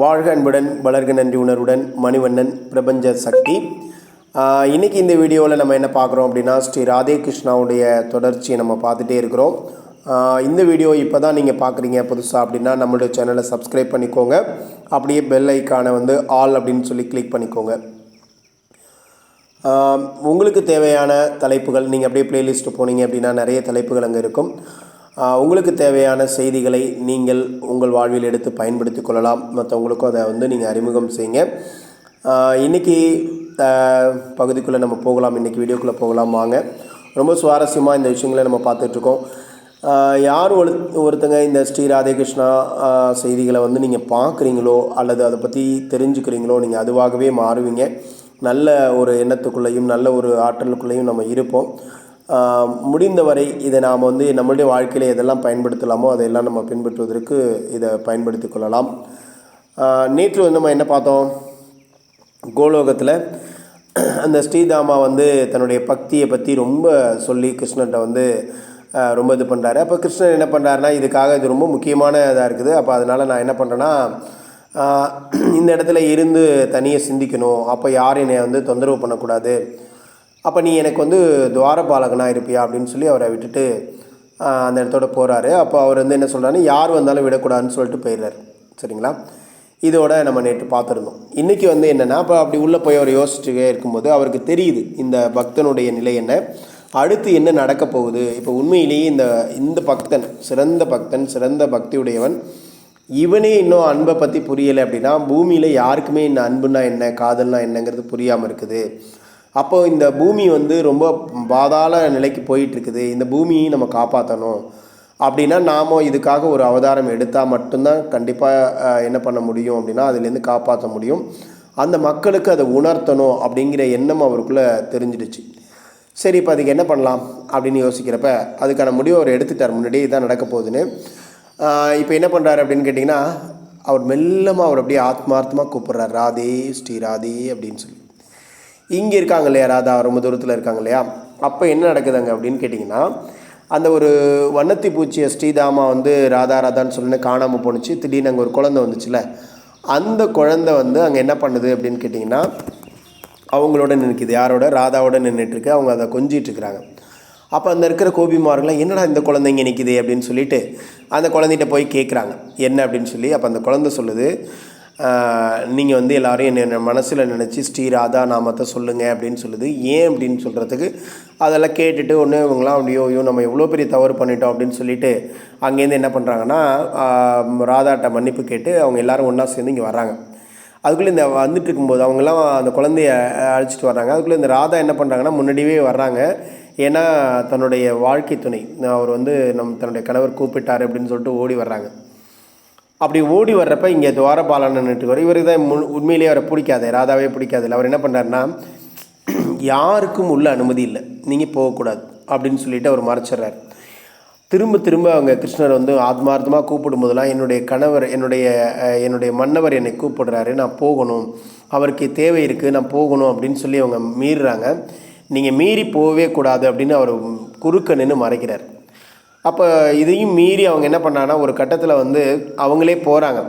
வாழ்க அன்புடன் வளர்க நன்றி உணர்வுடன் மணிவண்ணன் பிரபஞ்ச சக்தி. இன்றைக்கி இந்த வீடியோவில் நம்ம என்ன பார்க்குறோம் அப்படின்னா ஸ்ரீ ராதே கிருஷ்ணாவுடைய தொடர்ச்சியை நம்ம பார்த்துட்டே இருக்கிறோம். இந்த வீடியோ இப்போ தான் நீங்கள் பார்க்குறீங்க புதுசாக அப்படின்னா நம்மளுடைய சேனலை சப்ஸ்கிரைப் பண்ணிக்கோங்க. அப்படியே பெல் ஐக்கானை வந்து ஆல் அப்படின்னு சொல்லி கிளிக் பண்ணிக்கோங்க. உங்களுக்கு தேவையான தலைப்புகள் நீங்கள் அப்படியே ப்ளேலிஸ்ட்டு போனீங்க அப்படின்னா நிறைய தலைப்புகள் அங்கே இருக்கும். உங்களுக்கு தேவையான செய்திகளை நீங்கள் உங்கள் வாழ்வில் எடுத்து பயன்படுத்தி கொள்ளலாம். மற்றவங்களுக்கும் அதை வந்து நீங்கள் அறிமுகம் செய்யுங்க. இன்றைக்கி பகுதிக்குள்ளே நம்ம போகலாம். இன்றைக்கி வீடியோக்குள்ளே போகலாம் வாங்க. ரொம்ப சுவாரஸ்யமாக இந்த விஷயங்களை நம்ம பார்த்துட்ருக்கோம். யார் ஒரு ஒருத்தங்க இந்த ஸ்ரீ ராதேகிருஷ்ணா செய்திகளை வந்து நீங்கள் பார்க்குறீங்களோ அல்லது அதை பற்றி தெரிஞ்சுக்கிறீங்களோ நீங்கள் அதுவாகவே மாறுவீங்க. நல்ல ஒரு எண்ணத்துக்குள்ளேயும் நல்ல ஒரு ஆற்றலுக்குள்ளேயும் நம்ம இருப்போம். முடிந்தவரை இதை நாம் வந்து நம்மளுடைய வாழ்க்கையில் எதெல்லாம் பயன்படுத்தலாமோ அதையெல்லாம் நம்ம பின்பற்றுவதற்கு இதை பயன்படுத்தி கொள்ளலாம். நேற்று வந்து நம்ம என்ன பார்த்தோம்? கோலோகத்தில் அந்த ஸ்ரீதாமா வந்து தன்னுடைய பக்தியை பற்றி ரொம்ப சொல்லி கிருஷ்ணர்கிட்ட வந்து ரொம்ப இது பண்ணுறாரு அப்போ கிருஷ்ணர் என்ன பண்ணுறாருனா இதுக்காக இது ரொம்ப முக்கியமான இதாக இருக்குது. அப்போ அதனால் நான் என்ன பண்ணுறேன்னா இந்த இடத்துல இருந்து தனியாக சிந்திக்கணும். அப்போ யாரும் என்னை வந்து தொந்தரவு பண்ணக்கூடாது? அப்போ நீ எனக்கு வந்து துவாரபாலகனாக இருப்பியா அப்படின்னு சொல்லி அவரை விட்டுட்டு அந்த இடத்தோட போகிறாரு அப்போ அவர் வந்து என்ன சொல்கிறாரு யார் வந்தாலும் விடக்கூடாதுன்னு சொல்லிட்டு போயிடுறாரு. சரிங்களா? இதோட நம்ம நேற்று பார்த்துருந்தோம். இன்றைக்கி வந்து என்னென்னா அப்போ அப்படி உள்ளே போய் அவர் யோசிச்சுட்டே இருக்கும்போது அவருக்கு தெரியுது இந்த பக்தனுடைய நிலை என்ன. அடுத்து என்ன நடக்க போகுது? இப்போ உண்மையிலேயே இந்த இந்த பக்தன் சிறந்த பக்தன் சிறந்த பக்தியுடையவன் இவனே இன்னும் அன்பை பற்றி புரியலை அப்படின்னா பூமியில் யாருக்குமே இந்த அன்புனா என்ன காதல்னா என்னங்கிறது புரியாமல் இருக்குது. அப்போ இந்த பூமி வந்து ரொம்ப பாதாள நிலைக்கு போயிட்டு இருக்குது இந்த பூமியை நம்ம காப்பாற்றணும் அப்படின்னா நாம இதுக்காக ஒரு அவதாரம் எடுத்தால் மட்டும்தான் கண்டிப்பாக என்ன பண்ண முடியும் அப்படின்னா அதுலேருந்து காப்பாற்ற முடியும். அந்த மக்களுக்கு அதை உணர்த்தணும் அப்படிங்கிற எண்ணம் அவருக்குள்ளே தெரிஞ்சிடுச்சு. சரி இப்போ அதுக்கு என்ன பண்ணலாம் அப்படின்னு யோசிக்கிறப்ப அதுக்கான முடிவு அவர் எடுத்துட்டார் முன்னாடியே இதான் நடக்க போகுதுன்னு. இப்போ என்ன பண்ணுறாரு அப்படின்னு கேட்டிங்கன்னா அவர் மெல்லமாக அவர் அப்படியே ஆத்மார்த்தமாக கூப்பிட்றாரு. ராதே ஸ்ரீ ராதே அப்படின்னு சொல்லி. இங்கே இருக்காங்க இல்லையா ராதா ரொம்ப தூரத்தில் இருக்காங்க இல்லையா அப்போ என்ன நடக்குதுங்க அப்படின்னு கேட்டிங்கன்னா அந்த ஒரு வண்ணத்தி பூச்சியை ஸ்ரீதாமா வந்து ராதா ராதான்னு சொல்லி காணாமல் போணுச்சு. திடீர்னு அங்கே ஒரு குழந்தை வந்துச்சுல. அந்த குழந்தை வந்து அங்கே என்ன பண்ணுது அப்படின்னு கேட்டிங்கன்னா அவங்களோட நினைக்குது யாரோட? ராதாவோட நின்றுட்டுருக்கு அவங்க அதை கொஞ்சிட்டு இருக்கிறாங்க. அப்போ அந்த இருக்கிற கோபிமார்கள்லாம் என்னடா இந்த குழந்தை இங்கே நிற்கிது அப்படின்னு சொல்லிட்டு அந்த குழந்தைகிட்ட போய் கேட்குறாங்க என்ன? அப்படின்னு சொல்லி அப்போ அந்த குழந்தை சொல்லுது நீங்கள் வந்து எல்லோரையும் என்ன மனசில் நினச்சி ஸ்ரீ ராதா நாமத்தை சொல்லுங்கள் அப்படின்னு சொல்லுது. ஏன் அப்படின்னு சொல்கிறதுக்கு அதெல்லாம் கேட்டுட்டு ஒன்று இவங்களாம் அப்படியோ ஐயோ நம்ம எவ்வளோ பெரிய தவறு பண்ணிட்டோம் அப்படின்னு சொல்லிட்டு அங்கேருந்து என்ன பண்ணுறாங்கன்னா ராதாட்ட மன்னிப்பு கேட்டு அவங்க எல்லாரும் ஒன்றா சேர்ந்து இங்கே வராங்க அதுக்குள்ளே இந்த வந்துட்டு இருக்கும்போது அவங்கெல்லாம் அந்த குழந்தைய அழைச்சிட்டு வர்றாங்க. அதுக்குள்ளே இந்த ராதா என்ன பண்ணுறாங்கன்னா முன்னாடியே வர்றாங்க. ஏன்னா தன்னுடைய வாழ்க்கை துணை. அவர் வந்து நம் தன்னுடைய கணவர் கூப்பிட்டார் அப்படின்னு சொல்லிட்டு ஓடி வர்றாங்க. அப்படி ஓடி வர்றப்ப இங்கே துவாரபாலன்னுட்டு வர இவருக்கு தான் முன் உண்மையிலேயே அவரை பிடிக்காது ராதாவே பிடிக்காது இல்லை அவர் என்ன பண்ணுறாருன்னா யாருக்கும் உள்ள அனுமதி இல்லை. நீங்கள் போகக்கூடாது அப்படின்னு சொல்லிட்டு அவர் மறைச்சிடுறாரு. திரும்ப திரும்ப அவங்க கிருஷ்ணர் வந்து ஆத்மார்த்தமாக கூப்பிடும் போதெல்லாம் என்னுடைய கணவர் என்னுடைய என்னுடைய மன்னவர் என்னை கூப்பிடுறாரு. நான் போகணும். அவருக்கு தேவை இருக்குது நான் போகணும் அப்படின்னு சொல்லி அவங்க மீறுறாங்க. நீங்கள் மீறி போகவே கூடாது அப்படின்னு அவர் குறுக்க நின்று மறைக்கிறார். அப்போ இதையும் மீறி அவங்க என்ன பண்ணாங்கன்னா ஒரு கட்டத்தில் வந்து அவங்களே போகிறாங்க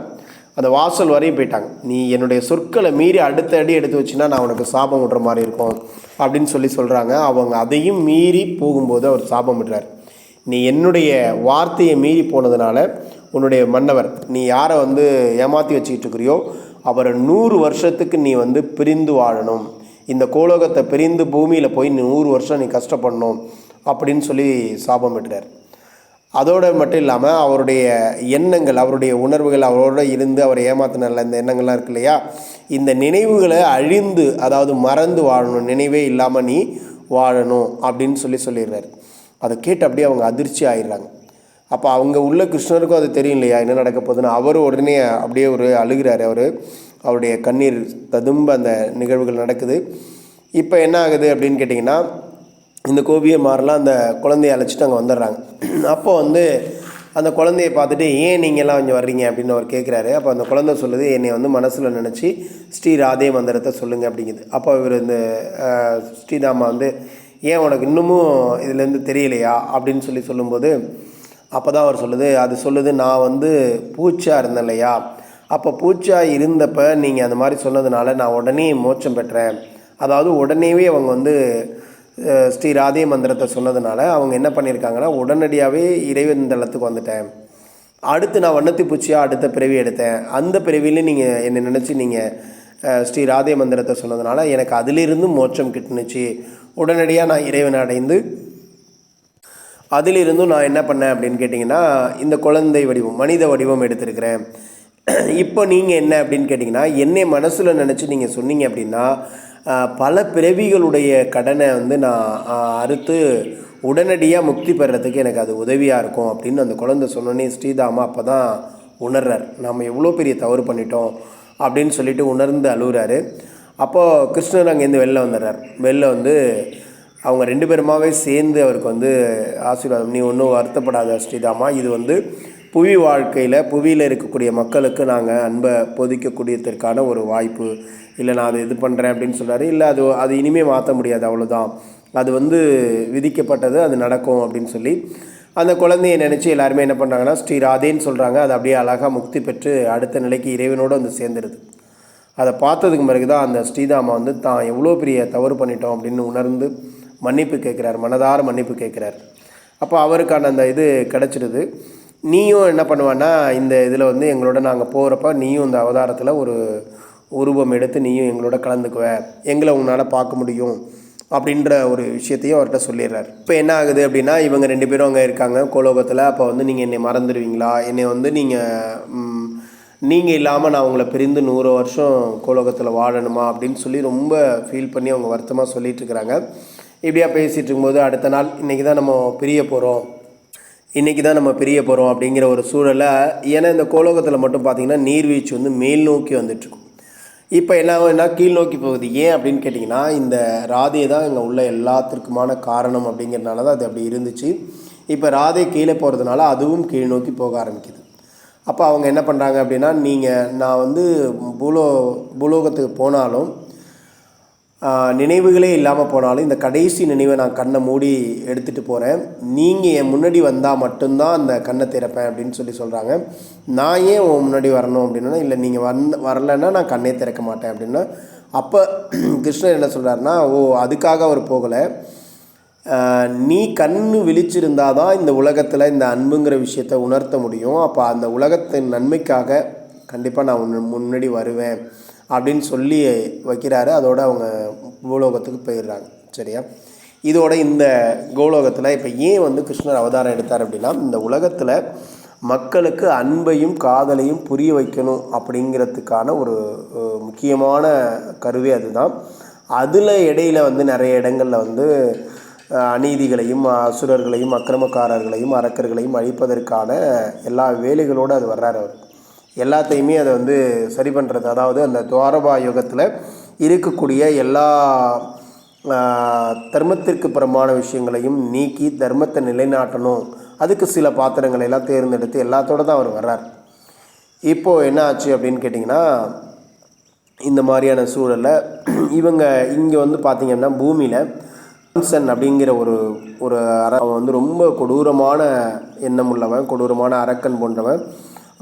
அந்த வாசல் வரையும் போயிட்டாங்க. நீ என்னுடைய சொற்களை மீறி அடுத்த அடி எடுத்து வச்சுன்னா நான் உனக்கு சாபம் விடுற மாதிரி இருக்கும் அப்படின்னு சொல்லி சொல்கிறாங்க அவங்க அதையும் மீறி போகும்போது அவர் சாபம் விடுறார். நீ என்னுடைய வார்த்தையை மீறி போனதுனால உன்னுடைய மன்னவர் நீ யாரை வந்து ஏமாற்றி வச்சுக்கிட்டு இருக்கிறியோ அவரை நூறு வருஷத்துக்கு நீ வந்து பிரிந்து வாழணும். இந்த கோலோகத்தை பிரிந்து பூமியில் போய் நீ நூறு வருஷம் நீ கஷ்டப்படணும் அப்படின்னு சொல்லி சாபம் விடுறார். அதோடு மட்டும் இல்லாமல் அவருடைய எண்ணங்கள் அவருடைய உணர்வுகள் அவரோட இருந்து அவரை ஏமாத்தினால இந்த எண்ணங்கள்லாம் இருக்கு இல்லையா? இந்த நினைவுகளை அழிந்து அதாவது மறந்து வாழணும். நினைவே இல்லாமல் நீ வாழணும் அப்படின்னு சொல்லி சொல்லிடுறாரு. அதை கேட்டு அப்படியே அவங்க அதிர்ச்சி ஆயிடுறாங்க. அப்போ அவங்க உள்ள கிருஷ்ணருக்கும் அது தெரியும் இல்லையா? என்ன நடக்க போகுதுன்னு. அவர் உடனே அப்படியே ஒரு அழுகிறார் அவர். அவருடைய கண்ணீர் ததும்ப அந்த நிகழ்வுகள் நடக்குது. இப்போ என்ன ஆகுது அப்படின்னு கேட்டிங்கன்னா இந்த கோபியமாரெலாம் அந்த குழந்தைய அழைச்சிட்டு அங்கே வந்துடுறாங்க. அப்போ வந்து அந்த குழந்தைய பார்த்துட்டு ஏன் நீங்கள்லாம் இங்கே வர்றீங்க? அப்படின்னு அவர் கேட்குறாரு அப்போ அந்த குழந்தை சொல்லுது என்னை வந்து மனசில் நினச்சி ஸ்ரீ ராதே மந்திரத்தை சொல்லுங்கள் அப்படிங்குது. அப்போ இவர் இந்த ஸ்ரீதாமா வந்து ஏன் உனக்கு இன்னமும் இதுலேருந்து தெரியலையா? அப்படின்னு சொல்லி சொல்லும்போது அப்போ தான் அவர் சொல்லுது அது சொல்லுது நான் வந்து பூச்சா இருந்தேன் இல்லையா அப்போ பூச்சா இருந்தப்போ நீங்கள் அந்த மாதிரி சொன்னதுனால நான் உடனே மோட்சம் பெற்றேன். அதாவது உடனேவே அவங்க வந்து ஸ்ரீ ராதே மந்திரத்தை சொன்னதுனால அவங்க என்ன பண்ணியிருக்காங்கன்னா உடனடியாகவே இறைவன் தளத்துக்கு வந்துட்டேன். அடுத்து நான் வண்ணத்தி பூச்சியாக அடுத்த பிறவி எடுத்தேன். அந்த பிறவிலையும் நீங்கள் என்னை நினச்சி நீங்கள் ஸ்ரீ ராதே மந்திரத்தை சொன்னதுனால எனக்கு அதிலிருந்து மோட்சம் கிட்டுனுச்சு. உடனடியாக நான் இறைவனை அடைந்து அதிலிருந்தும் நான் என்ன பண்ணேன் அப்படின்னு கேட்டிங்கன்னா இந்த குழந்தை வடிவம் மனித வடிவம் எடுத்திருக்கிறேன். இப்போ நீங்கள் என்ன அப்படின்னு கேட்டிங்கன்னா என்னை மனசில் நினச்சி நீங்கள் சொன்னீங்க அப்படின்னா பல பிறவிகளுடைய கடனை வந்து நான் அறுத்து உடனடியாக முக்தி பெறத்துக்கு எனக்கு அது உதவியாக இருக்கும் அப்படின்னு அந்த குழந்தை சொன்னோன்னே ஸ்ரீதாமா அப்போ தான் உணர்றார். நம்ம எவ்வளோ பெரிய தவறு பண்ணிட்டோம் அப்படின்னு சொல்லிட்டு உணர்ந்து அழுகுறாரு. அப்போது கிருஷ்ணர் அங்கேருந்து வெளில வந்துடுறார். வெளில வந்து அவங்க ரெண்டு பேருமாவே சேர்ந்து அவருக்கு வந்து ஆசீர்வாதம் நீ ஒன்றும் வருத்தப்படாத ஸ்ரீதாமா இது வந்து புவி வாழ்க்கையில் புவியில் இருக்கக்கூடிய மக்களுக்கு நாங்கள் அன்பை பொதிக்கக்கூடியதற்கான ஒரு வாய்ப்பு. இல்லை நான் அதை இது பண்ணுறேன் அப்படின்னு சொல்கிறாரு இல்லை அது அது இனிமேல் மாற்ற முடியாது அவ்வளோதான் அது வந்து விதிக்கப்பட்டது அது நடக்கும் அப்படின்னு சொல்லி அந்த குழந்தையை நினச்சி எல்லாருமே என்ன பண்ணுறாங்கன்னா ஸ்ரீ ராதேன்னு சொல்கிறாங்க அது அப்படியே அழகாக முக்தி பெற்று அடுத்த நிலைக்கு இறைவனோடு வந்து சேர்ந்துருது. அதை பார்த்ததுக்கு பிறகு தான் அந்த ஸ்ரீதாமா வந்து தான் எவ்வளோ பெரிய தவறு பண்ணிட்டோம் அப்படின்னு உணர்ந்து மன்னிப்பு கேட்குறார். மனதார மன்னிப்பு கேட்குறார். அப்போ அவருக்கான அந்த இது கிடச்சிடுது நீயும் என்ன பண்ணுவான்னா இந்த இதில் வந்து எங்களோட நாங்கள் போகிறப்ப நீயும் இந்த அவதாரத்தில் ஒரு உருவம் எடுத்து நீயும் எங்களோட கலந்துக்குவ. எங்களை உன்னால் பார்க்க முடியும் அப்படின்ற ஒரு விஷயத்தையும் அவர்கிட்ட சொல்லிடுறார். இப்போ என்ன ஆகுது அப்படின்னா இவங்க ரெண்டு பேரும் அங்கே இருக்காங்க கோலோகத்தில். அப்போ வந்து நீங்கள் என்னை மறந்துடுவீங்களா? என்னை வந்து நீங்கள் நீங்கள் இல்லாமல் நான் உங்களை பிரிந்து நூறு வருஷம் கோலோகத்தில் வாழணுமா அப்படின்னு சொல்லி ரொம்ப ஃபீல் பண்ணி அவங்க வருத்தமாக சொல்லிட்டு இருக்கிறாங்க. இப்படியா பேசிகிட்டு இருக்கும்போது அடுத்த நாள் இன்றைக்கி தான் நம்ம பிரிய போகிறோம் இன்றைக்கி தான் நம்ம பிரிய போகிறோம் அப்படிங்கிற ஒரு சூழலை ஏன்னா இந்த கோலோகத்தில் மட்டும் பார்த்திங்கன்னா நீர்வீழ்ச்சி வந்து மேல் நோக்கி வந்துட்டுருக்கும் இப்போ என்ன ஆகும்னா கீழ் நோக்கி போகுது. ஏன் அப்படின்னு கேட்டிங்கன்னா இந்த ராதே தான் இங்கே உள்ள எல்லாத்திற்குமான காரணம் அப்படிங்கிறனால தான் அது அப்படி இருந்துச்சு. இப்போ ராதே கீழே போகிறதுனால அதுவும் கீழ் நோக்கி போக ஆரம்பிக்குது. அப்போ அவங்க என்ன பண்ணுறாங்க அப்படின்னா நீங்கள் நான் வந்து பூலோ பூலோகத்துக்கு போனாலும் நினைவுகளே இல்லாமல் போனாலும் இந்த கடைசி நினைவை நான் கண்ணை மூடி எடுத்துகிட்டு போகிறேன் நீங்கள் என் முன்னாடி வந்தால் மட்டும்தான் அந்த கண்ணை திறப்பேன் அப்படின்னு சொல்லி சொல்கிறாங்க நான் ஏன் உன் முன்னாடி வரணும் அப்படின்னா இல்லை நீங்கள் வந் வரலைன்னா நான் கண்ணே திறக்க மாட்டேன் அப்படின்னா அப்போ கிருஷ்ணர் என்ன சொல்கிறாருன்னா ஓ அதுக்காக அவர் போகலை. நீ கண்ணு விழிச்சிருந்தால் தான் இந்த உலகத்தில் இந்த அன்புங்கிற விஷயத்த உணர்த்த முடியும். அப்போ அந்த உலகத்தின் நன்மைக்காக கண்டிப்பாக நான் முன்னாடி வருவேன். அப்படின்னு சொல்லி வைக்கிறாரு. அதோடு அவங்க பூலோகத்துக்கு போயிடுறாங்க. சரியா? இதோட இந்த கோலோகத்தில் இப்போ ஏன் வந்து கிருஷ்ணர் அவதாரம் எடுத்தார் அப்படின்னா இந்த உலகத்தில் மக்களுக்கு அன்பையும் காதலையும் புரிய வைக்கணும் அப்படிங்கிறதுக்கான ஒரு முக்கியமான கருவே அதுதான். அதில் இடையில வந்து நிறைய இடங்களில் வந்து அநீதிகளையும் அசுரர்களையும் அக்கிரமக்காரர்களையும் அரக்கர்களையும் அழிப்பதற்கான எல்லா வேலைகளோடு அது வர்றார் அவர். எல்லாத்தையுமே அதை வந்து சரி பண்ணுறது அதாவது அந்த துவாரபா யுகத்தில் இருக்கக்கூடிய எல்லா தர்மத்திற்கு புறமான விஷயங்களையும் நீக்கி தர்மத்தை நிலைநாட்டணும். அதுக்கு சில பாத்திரங்களை எல்லாம் தேர்ந்தெடுத்து எல்லாத்தோட தான் அவர் வர்றார். இப்போது என்ன ஆச்சு அப்படின்னு கேட்டிங்கன்னா இந்த மாதிரியான சூழலில் இவங்க இங்கே வந்து பார்த்திங்கன்னா பூமியில் கம்சன் அப்படிங்கிற ஒரு ஒரு அற அவன் வந்து ரொம்ப கொடூரமான எண்ணம் உள்ளவன் கொடூரமான அரக்கன் போன்றவன்.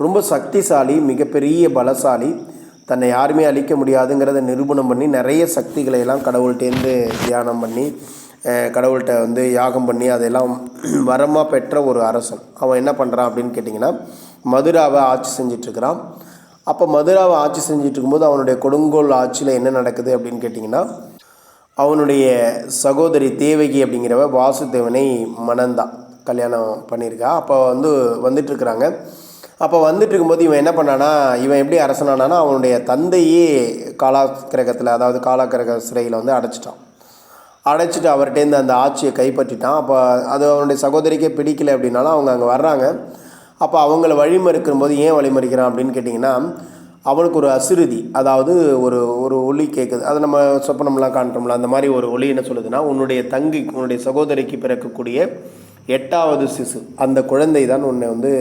ரொம்ப சக்திசாலி மிகப்பெரிய பலசாலி. தன்னை யாருமே அழிக்க முடியாதுங்கிறத நிரூபணம் பண்ணி நிறைய சக்திகளை எல்லாம் கடவுள்கிட்டேருந்து தியானம் பண்ணி கடவுள்கிட்ட வந்து யாகம் பண்ணி அதெல்லாம் வரமாக பெற்ற ஒரு அரசன். அவன் என்ன பண்ணுறான் அப்படின்னு கேட்டிங்கன்னா மதுராவை ஆட்சி செஞ்சிட்ருக்கிறான். அப்போ மதுராவை ஆட்சி செஞ்சிட்ருக்கும்போது அவனுடைய கொடுங்கோல் ஆட்சியில் என்ன நடக்குது அப்படின்னு கேட்டிங்கன்னா அவனுடைய சகோதரி தேவகி அப்படிங்கிறவ வாசுதேவனை மணந்தான். கல்யாணம் பண்ணியிருக்கா. அப்போ வந்து வந்துட்டுருக்குறாங்க அப்போ வந்துட்டு இருக்கும்போது இவன் என்ன பண்ணானா இவன் எப்படி அரசனானானா அவனுடைய தந்தையே காலாக்கிரகத்தில் அதாவது காலாக்கிரக சிறையில் வந்து அடைச்சிட்டான். அடைச்சிட்டு அவர்கிட்டேருந்து அந்த ஆட்சியை கைப்பற்றிட்டான். அப்போ அது அவனுடைய சகோதரிக்கே பிடிக்கல அப்படின்னாலும் அவங்க அங்கே வர்றாங்க. அப்போ அவங்கள வழிமறிக்கும் போது ஏன் வழிமறிக்கிறான் அப்படின்னு கேட்டிங்கன்னா அவனுக்கு ஒரு அசிறுதி அதாவது ஒரு ஒரு ஒளி கேட்குது அது நம்ம சொப்பனம்லாம் காண்றோம்ல அந்த மாதிரி ஒரு ஒளி என்ன சொல்லுதுன்னா உன்னுடைய தங்கி உன்னுடைய சகோதரிக்கு பிறக்கக்கூடிய எட்டாவது சிசு அந்த குழந்தை தான் உன்னை வந்து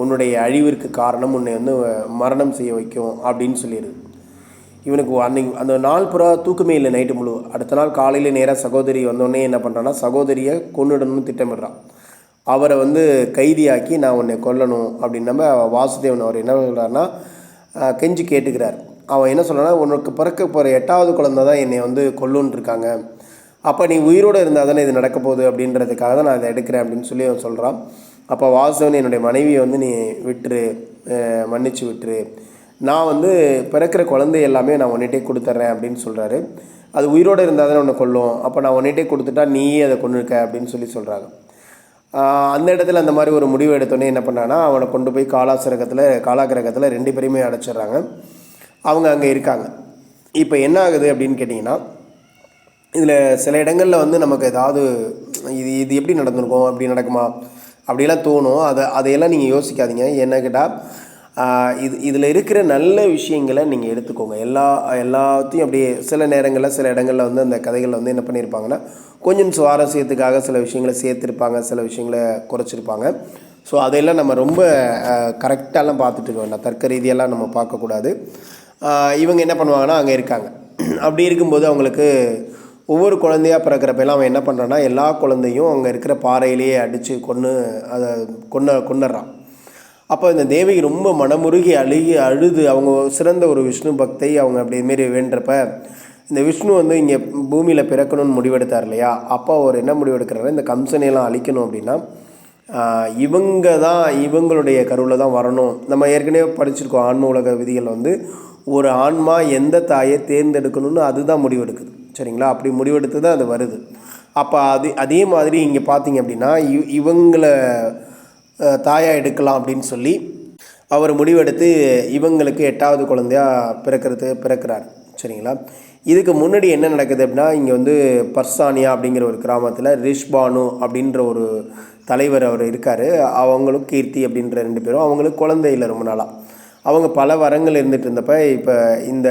உன்னுடைய அழிவிற்கு காரணம் உன்னை வந்து மரணம் செய்ய வைக்கும் அப்படின்னு சொல்லிடுது இவனுக்கு அன்னைக்கு அந்த நாள் புறா தூக்கமே இல்லை நைட்டு முழு. அடுத்த நாள் காலையில் நேராக சகோதரி வந்தோடனே என்ன பண்ணுறான்னா சகோதரியை கொன்னுடணும்னு திட்டமிடுறான். அவரை வந்து கைதியாக்கி நான் உன்னை கொல்லணும் அப்படின்னு நம்ம வாசுதேவன் அவர் என்ன சொல்கிறாருன்னா கெஞ்சி கேட்டுக்கிறார். அவன் என்ன சொல்கிறான்னா உனக்கு பிறக்க போகிற எட்டாவது குழந்தை தான் என்னை வந்து கொல்லுன்னு இருக்காங்க. அப்போ நீ உயிரோடு இருந்தால் தானே இது நடக்க போகுது? அப்படின்றதுக்காக தான் நான் இதை எடுக்கிறேன் அப்படின்னு சொல்லி அவன் சொல்கிறான் அப்போ வாசவன் என்னுடைய மனைவியை வந்து நீ விட்டுரு மன்னிச்சு விட்டுரு. நான் வந்து பிறக்கிற குழந்தை எல்லாமே நான் ஒன்னிட்டே கொடுத்துட்றேன் அப்படின்னு சொல்கிறாரு அது உயிரோடு இருந்தால் தானே உன்னை கொல்லும். அப்போ நான் உன்னிட்டே கொடுத்துட்டா நீயே அதை கொண்டு இருக்க அப்படின்னு சொல்லி சொல்கிறாங்க அந்த இடத்துல அந்த மாதிரி ஒரு முடிவு எடுத்தோன்னே என்ன பண்ணான்னா அவனை கொண்டு போய் காலாசிரகத்தில் காலாகிரகத்தில் ரெண்டு பேரையுமே அடைச்சிடுறாங்க. அவங்க அங்கே இருக்காங்க. இப்போ என்ன ஆகுது அப்படின்னு கேட்டிங்கன்னா இதில் சில இடங்களில் வந்து நமக்கு ஏதாவது இது இது எப்படி நடந்திருக்கும் அப்படி நடக்குமா? அப்படிலாம் தோணும். அதை அதையெல்லாம் நீங்கள் யோசிக்காதீங்க. என்ன கேட்டால் இது இதில் இருக்கிற நல்ல விஷயங்களை நீங்கள் எடுத்துக்கோங்க. எல்லா எல்லாத்தையும் அப்படியே சில நேரங்களில் சில இடங்களில் வந்து அந்த கதைகளில் வந்து என்ன பண்ணியிருப்பாங்கன்னா கொஞ்சம் சுவாரஸ்யத்துக்காக சில விஷயங்களை சேர்த்துருப்பாங்க சில விஷயங்களை குறைச்சிருப்பாங்க. ஸோ அதையெல்லாம் நம்ம ரொம்ப கரெக்டாலாம் பார்த்துட்டு இருக்க வேண்டாம். தர்க்க ரீதியெல்லாம் நம்ம பார்க்கக்கூடாது. இவங்க என்ன பண்ணுவாங்கன்னா அங்கே இருக்காங்க. அப்படி இருக்கும்போது அவங்களுக்கு ஒவ்வொரு குழந்தையா பிறக்கிறப்பெல்லாம் அவன் என்ன பண்ணுறான்னா எல்லா குழந்தையும் அங்கே இருக்கிற பாறையிலேயே அடித்து கொன்று அதை கொன்ன கொன்னுறான். அப்போ இந்த தேவி ரொம்ப மனமுருகி அழுகி அழுது அவங்க சிறந்த ஒரு விஷ்ணு பக்தை அவங்க அப்படி மாரி வேண்டப்ப இந்த விஷ்ணு வந்து இங்கே பூமியில் பிறக்கணும்னு முடிவெடுத்தார் இல்லையா? அப்போ அவர் என்ன முடிவெடுக்கிறாரு? இந்த கம்சனையெல்லாம் அழிக்கணும் அப்படின்னா இவங்க தான் இவங்களுடைய கருவில் தான் வரணும். நம்ம ஏற்கனவே படிச்சிருக்கோம் ஆன்ம உலக விதிகள் வந்து ஒரு ஆன்மா எந்த தாயை தேர்ந்தெடுக்கணும்னு அதுதான் முடிவெடுக்குது. சரிங்களா? அப்படி முடிவெடுத்து தான் அது வருது. அப்போ அது அதே மாதிரி இங்கே பார்த்தீங்க அப்படின்னா இவ் இவங்களை தாயாக எடுக்கலாம் அப்படின்னு சொல்லி அவர் முடிவெடுத்து இவங்களுக்கு எட்டாவது குழந்தையா பிறக்கிறது பிறக்கிறார். சரிங்களா? இதுக்கு முன்னாடி என்ன நடக்குது அப்படின்னா இங்கே வந்து பர்சானியா அப்படிங்கிற ஒரு கிராமத்தில் ரிஷ்பானு அப்படின்ற ஒரு தலைவர் அவர் இருக்கார். அவங்களும் கீர்த்தி அப்படின்ற ரெண்டு பேரும். அவங்களுக்கு குழந்தை இல்லை ரொம்ப நாளாக அவங்க பல வரங்கள் இருந்துகிட்டு இருந்தப்ப இப்போ இந்த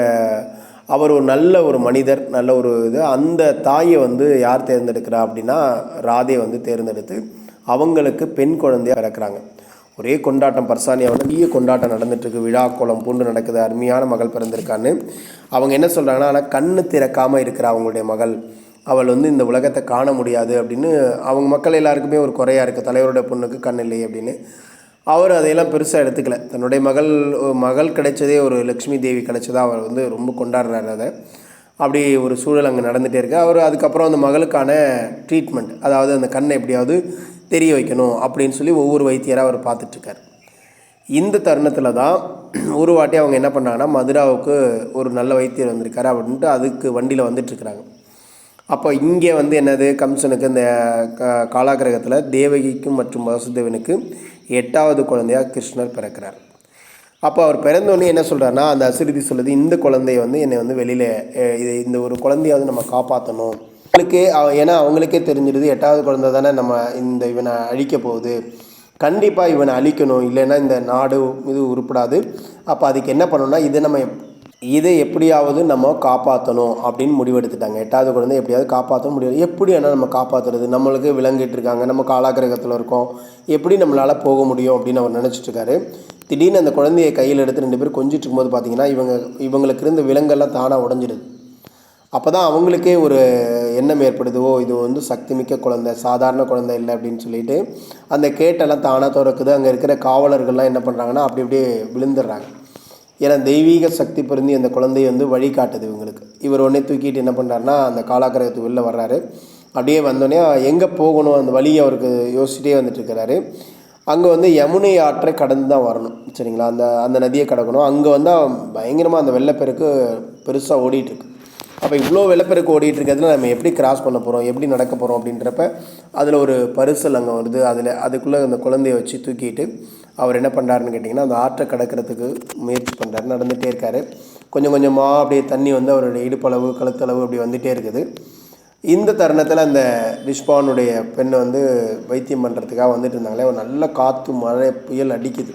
அவர் ஒரு நல்ல ஒரு மனிதர் நல்ல ஒரு இது. அந்த தாயை வந்து யார் தேர்ந்தெடுக்கிறா அப்படின்னா ராதே வந்து தேர்ந்தெடுத்து அவங்களுக்கு பெண் குழந்தையாக பிறக்கிறாங்க. ஒரே கொண்டாட்டம் பர்சானியாவில் பெரிய கொண்டாட்டம் நடந்துட்டுருக்கு. விழா கோலம் பூண்டு நடக்குது. அருமையான மகள் பிறந்திருக்கான்னு. அவங்க என்ன சொல்கிறாங்கன்னா ஆனால் கண்ணு திறக்காமல் இருக்கிற அவங்களுடைய மகள். அவள் வந்து இந்த உலகத்தை காண முடியாது அப்படின்னு. அவங்க மக்கள் எல்லாருக்குமே ஒரு குறையாக இருக்குது தலைவரோட பொண்ணுக்கு கண் இல்லை அப்படின்னு. அவர் அதையெல்லாம் பெருசாக எடுத்துக்கல. தன்னுடைய மகள் மகள் கிடைச்சதே ஒரு லக்ஷ்மி தேவி கிடைச்சதா அவர் வந்து ரொம்ப கொண்டாடுறாரு அதை. அப்படி ஒரு சூழல் அங்கே நடந்துகிட்டே இருக்கு. அவர் அதுக்கப்புறம் அந்த மகளுக்கான ட்ரீட்மெண்ட் அதாவது அந்த கண்ணை எப்படியாவது தெரிய வைக்கணும் அப்படின்னு சொல்லி ஒவ்வொரு வைத்தியராக அவர் பார்த்துட்ருக்கார் இந்த தருணத்தில் தான் ஒரு வாட்டி அவங்க என்ன பண்ணாங்கன்னா மதுராவுக்கு ஒரு நல்ல வைத்தியர் வந்திருக்காரு அப்படின்ட்டு அதுக்கு வண்டியில் வந்துட்டுருக்குறாங்க அப்போ இங்கே வந்து என்னது கம்சனுக்கு இந்த க- காலாகிரகத்தில் தேவகிக்கும் மற்றும் வசுதேவனுக்கு எட்டாவது குழந்தையா கிருஷ்ணர் பிறக்கிறார். அப்போ அவர் பிறந்தோடனே என்ன சொல்கிறாருன்னா அந்த அசிறுதி சொல்லுது இந்த குழந்தைய வந்து என்னை வந்து வெளியில் இது இந்த ஒரு குழந்தையாவது நம்ம காப்பாற்றணும் அவங்களுக்கு அவ- ஏன்னா அவங்களுக்கே தெரிஞ்சிடுது எட்டாவது குழந்தை தானே நம்ம இந்த இவனை அழிக்க போகுது. கண்டிப்பாக இவனை அழிக்கணும் இல்லைன்னா இந்த நாடு இது உருப்படாது. அப்போ அதுக்கு என்ன பண்ணணும்னா இதை நம்ம இதை எப்படியாவது நம்ம காப்பாற்றணும் அப்படின்னு முடிவெடுத்துட்டாங்க. எட்டாவது குழந்தை எப்படியாவது காப்பாற்ற முடியாது எப்படி ஆனால் நம்ம காப்பாற்றுறது நம்மளுக்கு விளங்கிட்டு இருக்காங்க நம்ம காலாகிரகத்தில் இருக்கோம். எப்படி நம்மளால் போக முடியும் அப்படின்னு அவர் நினச்சிட்ருக்காரு திடீர்னு அந்த குழந்தையை கையில் எடுத்து ரெண்டு பேரும் கொஞ்சிட்டு இருக்கும்போது பார்த்தீங்கன்னா இவங்க இவங்களுக்கு இருந்த விலங்கெல்லாம் தானாக உடஞ்சிடுது அப்போ தான் அவங்களுக்கே ஒரு எண்ணம் ஏற்படுதுவோ இது வந்து சக்திமிக்க குழந்தை சாதாரண குழந்தை இல்லை அப்படின்னு சொல்லிட்டு அந்த கேட்டெல்லாம் தானாக திறக்குது. அங்கே இருக்கிற காவலர்கள்லாம் என்ன பண்ணுறாங்கன்னா அப்படி அப்படியே விழுந்துடுறாங்க. ஏன்னா தெய்வீக சக்தி பொருந்தி அந்த குழந்தையை வந்து வழி காட்டுது இவங்களுக்கு. இவர் உடனே தூக்கிட்டு என்ன பண்ணுறாருன்னா அந்த காலாக்கிரகத்துக்கு வெளில வர்றாரு. அப்படியே வந்தோடனே எங்கே போகணும்? அந்த வழியை அவருக்கு யோசிச்சுட்டே வந்துட்டு இருக்கிறாரு. அங்கே வந்து யமுனை ஆற்றை கடந்து தான் வரணும் சரிங்களா? அந்த அந்த நதியை கடக்கணும். அங்கே வந்து பயங்கரமாக அந்த வெள்ளப்பெருக்கு பெருசாக ஓடிட்டுருக்கு அப்போ இவ்வளோ வெள்ளப்பெருக்கு ஓடிட்டு இருக்கிறதுல நம்ம எப்படி கிராஸ் பண்ண போகிறோம் எப்படி நடக்க போகிறோம் அப்படின்றப்ப அதில் ஒரு பரிசல் அங்கே வருது. அதில் அதுக்குள்ளே அந்த குழந்தைய வச்சு தூக்கிட்டு அவர் என்ன பண்ணுறாருன்னு கேட்டிங்கன்னா அந்த ஆற்றை கடக்கிறதுக்கு முயற்சி பண்ணுறாரு நடந்துகிட்டே இருக்காரு. கொஞ்சம் கொஞ்சமாக அப்படியே தண்ணி வந்து அவருடைய இடுப்பளவு கழுத்தளவு அப்படி வந்துகிட்டே இருக்குது. இந்த தருணத்தில் அந்த ரிஷ்பானுடைய பெண்ணை வந்து வைத்தியம் பண்ணுறதுக்காக வந்துட்டு இருந்தாங்களே ஒரு நல்ல காற்று மழை புயல் அடிக்குது.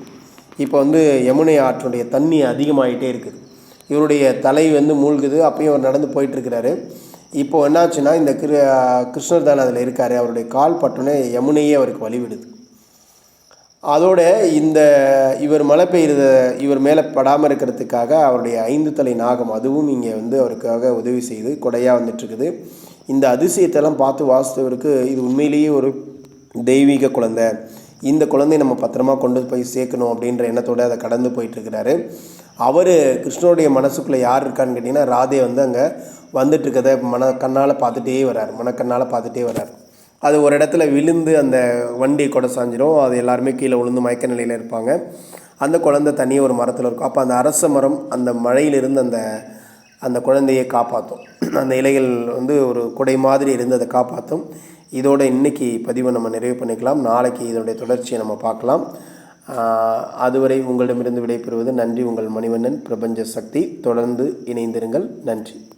இப்போ வந்து யமுனை ஆற்றுடைய தண்ணி அதிகமாகிட்டே இருக்குது. இவருடைய தலை வந்து மூழ்குது அப்பயும் அவர் நடந்து போயிட்டுருக்கிறாரு. இப்போ என்னாச்சுன்னா இந்த கிரு கிருஷ்ணர் தான் அதில் இருக்கார். அவருடைய கால் பட்டோன்னே யமுனையே அவருக்கு வழிவிடுது. அதோட இந்த இவர் மழை பெய்கிறத இவர் மேலே படாமல் இருக்கிறதுக்காக அவருடைய ஐந்து தலை நாகம் அதுவும் இங்கே வந்து அவருக்காக உதவி செய்து கொடையாக வந்துட்டுருக்குது. இந்த அதிசயத்தெல்லாம் பார்த்து வாசித்தவருக்கு இது உண்மையிலேயே ஒரு தெய்வீக குழந்தை. இந்த குழந்தையை நம்ம பத்திரமா கொண்டு போய் சேர்க்கணும் அப்படின்ற எண்ணத்தோடு அதை கடந்து போயிட்டுருக்கிறாரு. அவர் கிருஷ்ணனுடைய மனசுக்குள்ளே யார் இருக்கான்னு கேட்டிங்கன்னா ராதே வந்து அங்கே வந்துட்டு இருக்கதை மன கண்ணால் பார்த்துட்டே வர்றார். மனக்கண்ணால் பார்த்துட்டே வர்றார். அது ஒரு இடத்துல விழுந்து அந்த வண்டி கொடை சாஞ்சிரும். அது எல்லாருமே கீழே விழுந்து மயக்க நிலையில் இருப்பாங்க. அந்த குழந்தை தனியாக ஒரு மரத்தில் இருக்கும். அப்போ அந்த அரச மரம் அந்த மழையிலிருந்து அந்த அந்த குழந்தையை காப்பாற்றும் அந்த இலைகள் வந்து ஒரு குடை மாதிரி இருந்து அதை காப்பாற்றும் இதோட இன்னைக்கு பதிவை நம்ம நிறைவு பண்ணிக்கலாம். நாளைக்கு இதனுடைய தொடர்ச்சியை நம்ம பார்க்கலாம். அதுவரை உங்களிடமிருந்து விடைபெறுவது நன்றி. உங்கள் மணிவண்ணன் பிரபஞ்ச சக்தி. தொடர்ந்து இணைந்திருங்கள். நன்றி.